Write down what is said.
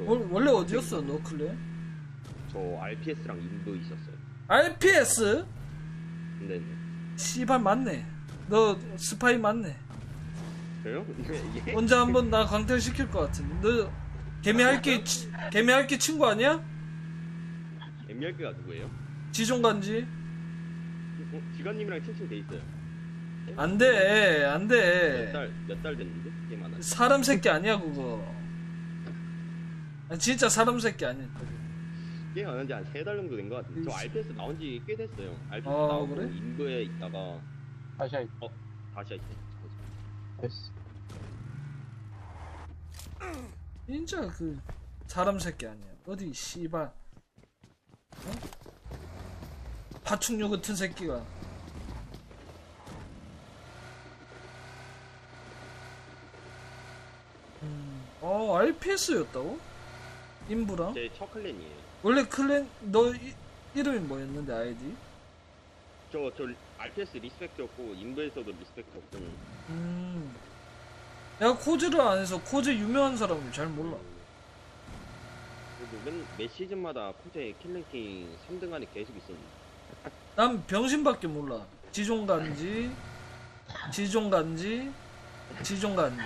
월- 원래 어디였어 너 클레? 저 RPS랑 인도 있었어요. RPS? 근데 씨발 맞네. 너 스파이 맞네. 이게 언제 한번 나 강퇴 시킬 것 같은데. 너 개미할기 치- 개미할기 친구 아니야? MRP가 누구예요? 지종간지? 어, 지관님이랑 친친 돼 있어요. 안 돼, 안몇 돼. 달몇 달 됐는데 게임 안 하지? 사람 새끼 아니야 그거. 아니, 진짜 사람 새끼 아니야. 게임 안 한지 한 세 달 정도 된 것 같은데. 저. RPS 나온 지 꽤 됐어요. RPS 아, 나오고 그래? 인도에 있다가 다시 할 다시 있어요. 됐어. 진짜 그 사람 새끼 아니야. 어디 씨발. 어? 파충류 같은 새끼가. 음, 어 RPS였다고? 인부랑? 제 첫 클랜이에요. 원래 클랜 너 이, 이름이 뭐였는데 아이디? 저, 저 RPS 리스펙트였고 인도에서도 리스펙트였고 음. 내가 코즈를 안 해서 코즈 유명한 사람을 잘 몰라. 그리고 맨, 매 시즌마다 코제 킬랭킹 3등 안에 계속 있었는데 난 병신밖에 몰라. 지종 간지, 지종 간지, 지종 간지.